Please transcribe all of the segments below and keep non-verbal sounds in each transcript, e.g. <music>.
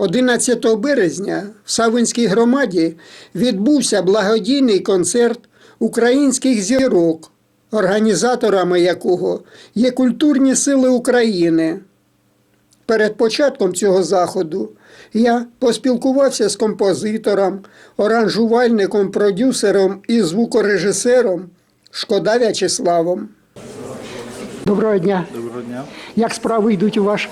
11 березня в Савинській громаді відбувся благодійний концерт українських зірок, організаторами якого є культурні сили України. Перед початком цього заходу я поспілкувався з композитором, оранжувальником, продюсером і звукорежисером Шкода В'ячеславом. Доброго дня! Доброго дня. Як справи йдуть у вас?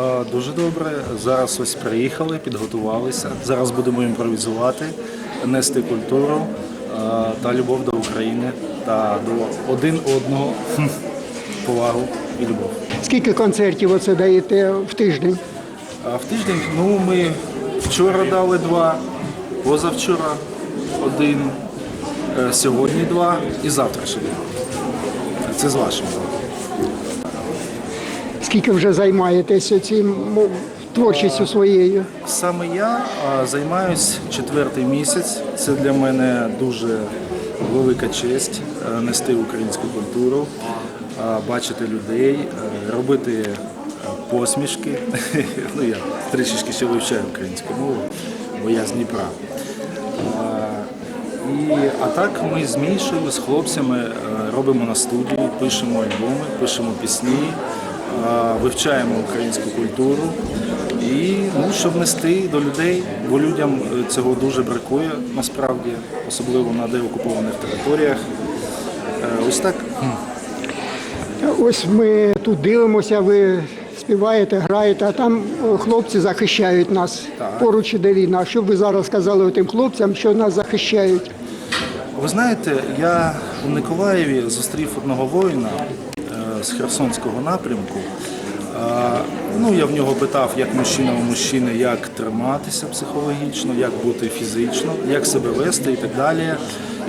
Е, Дуже добре. Зараз ось приїхали, підготувалися. Зараз будемо імпровізувати, нести культуру е, та любов до України та до один одного повагу і любов. Скільки концертів оце даєте в тиждень? В тиждень ну, ми вчора дали два, позавчора один, е, сьогодні два і завтра ще два. Це з вашим. Скільки вже займаєтеся цим ну, творчістю своєю? Саме я а, займаюсь четвертий місяць. Це для мене дуже велика честь е, нести українську культуру, бачити людей, е, робити е, посмішки. <laughs> Ну я трішечки ще вивчаю українську мову, бо я з Дніпра. І, а так ми з Мішою, з хлопцями робимо на студії, пишемо альбоми, пишемо пісні, вивчаємо українську культуру. І ну, щоб нести до людей, бо людям е, цього дуже бракує насправді, особливо на деокупованих територіях. Е, Ось так. Ось ми тут дивимося, ви співаєте, граєте, а там е, хлопці захищають нас. Так. Поруч іде війна. Що б ви зараз сказали тим хлопцям, що нас захищають? Ви знаєте, я у Миколаєві зустрів одного воїна е, з Херсонського напрямку. Ну, я в нього питав, як мужчина у мужчини, як триматися психологічно, як бути фізично, як себе вести і так далі.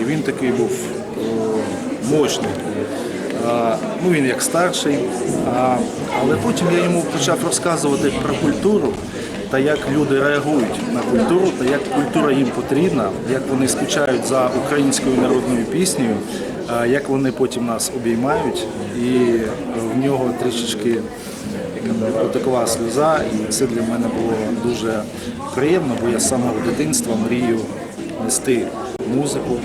І він такий був мощний. Ну, він як старший. Але потім я йому почав розказувати про культуру та як люди реагують на культуру, та як культура їм потрібна, як вони скучають за українською народною піснею, як вони потім нас обіймають, і в нього трішечки потекла сльоза, і це для мене було дуже приємно, бо я з самого дитинства мрію нести музику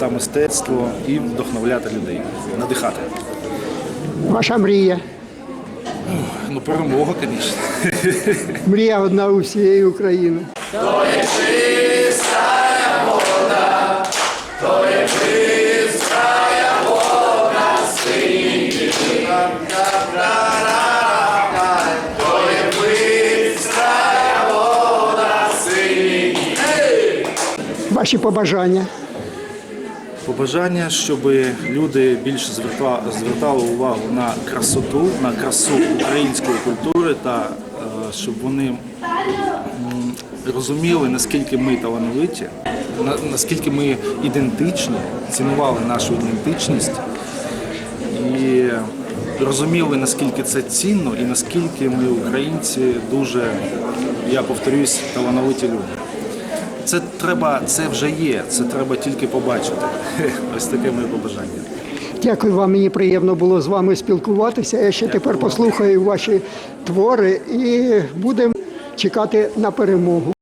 та мистецтво і вдохновляти людей, надихати. Ваша мрія. Ну, перемога, звісно. Мрія одна у всієї України. Ваші побажання. Побажання, щоб люди більше звертали увагу на красоту, на красу української культури та е, щоб вони розуміли, наскільки ми талановиті, наскільки ми ідентичні, цінували нашу ідентичність і розуміли, наскільки це цінно і наскільки ми, українці, дуже, я повторюсь, талановиті люди. Це треба, це вже є, це треба тільки побачити. <laughs> Ось таке моє побажання. Дякую вам, мені приємно було з вами спілкуватися. Я ще тепер послухаю ваші твори і будемо чекати на перемогу.